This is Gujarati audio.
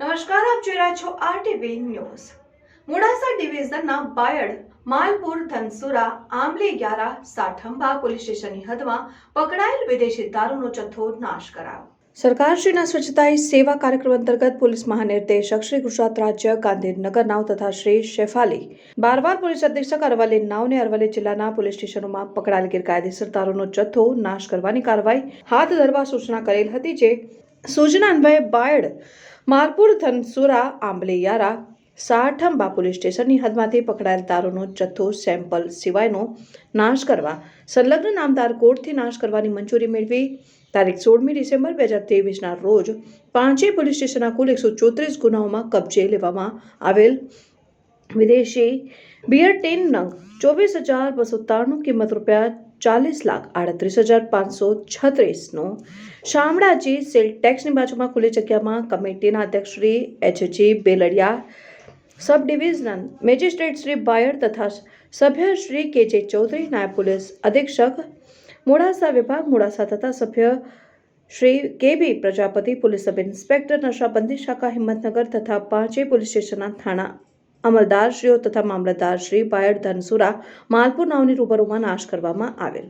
નમસ્કાર, આપ જોઈ રહ્યા છો આરટીવી ન્યૂઝ. મોડાસા ડિવિઝનના બાયડ, માલપુર, ધનસુરા, આંબલી ગ્યારા સાઠંબા પોલીસ સ્ટેશનની હદમાં પકડાયેલ વિદેશી દારૂનો જથ્થો નાશ કરાયો. સરકારશ્રીના સ્વચ્છતા સેવા કાર્યક્રમ અંતર્ગત પોલીસ મહાનિર્દેશક શ્રી ગુજરાત રાજ્ય, ગાંધીનગર નાવ તથા શ્રી શેફાલી, બારવાર પોલીસ અધિક્ષક અરવલ્લી નાવને અરવલ્લી જિલ્લાના પોલીસ સ્ટેશનોમાં પકડાયેલ ગેરકાયદેસર દારૂનો જથ્થો નાશ કરવાની કાર્યવાહી હાથ ધરવા સૂચના કરેલ હતી, જે સૂચના અન્વયે બાયડ માલપુર ધનસુરા, આંબલિયારા સાઠંબા પોલીસ સ્ટેશનની હદમાંથી પકડાયેલ તારોનો જથ્થો સેમ્પલ સિવાયનો નાશ કરવા, સંલગ્ન નામદાર કોર્ટથી નાશ કરવાની મંજૂરી મેળવી. તારીખ સોળમી ડિસેમ્બર બે હજાર તેવીસના રોજ પાંચેય પોલીસ સ્ટેશનના કુલ એકસો ચોત્રીસ ગુનાઓમાં કબજે લેવામાં આવેલ વિદેશી બિયર ટેન નંગ ચોવીસ હજાર બસો ત્રાણું કિંમત રૂપિયા ચાલીસ લાખ આડત્રીસ હજાર પાંચસો છત્રીસનો શામળાજી સેલ ટેક્સની બાજુમાં ખુલ્લી જગ્યામાં કમિટીના અધ્યક્ષ Shri H G Beldiya sub divisional magistrate Shri Bayar તથા સભ્ય શ્રી કે જે ચૌધરી, નાયબ પોલીસ અધિક્ષક, મોડાસા વિભાગ, મોડાસા તથા સભ્ય Shri K B Prajapati, police sub inspector નશાબંધી શાખા, હિંમતનગર તથા પાંચેય પોલીસ સ્ટેશનના થાણા અમલદારશ્રીઓ તથા મામલતદારશ્રી બાયડ ધનસુરા માલપુર નાવની રૂબરૂમાં નાશ કરવામાં આવેલ.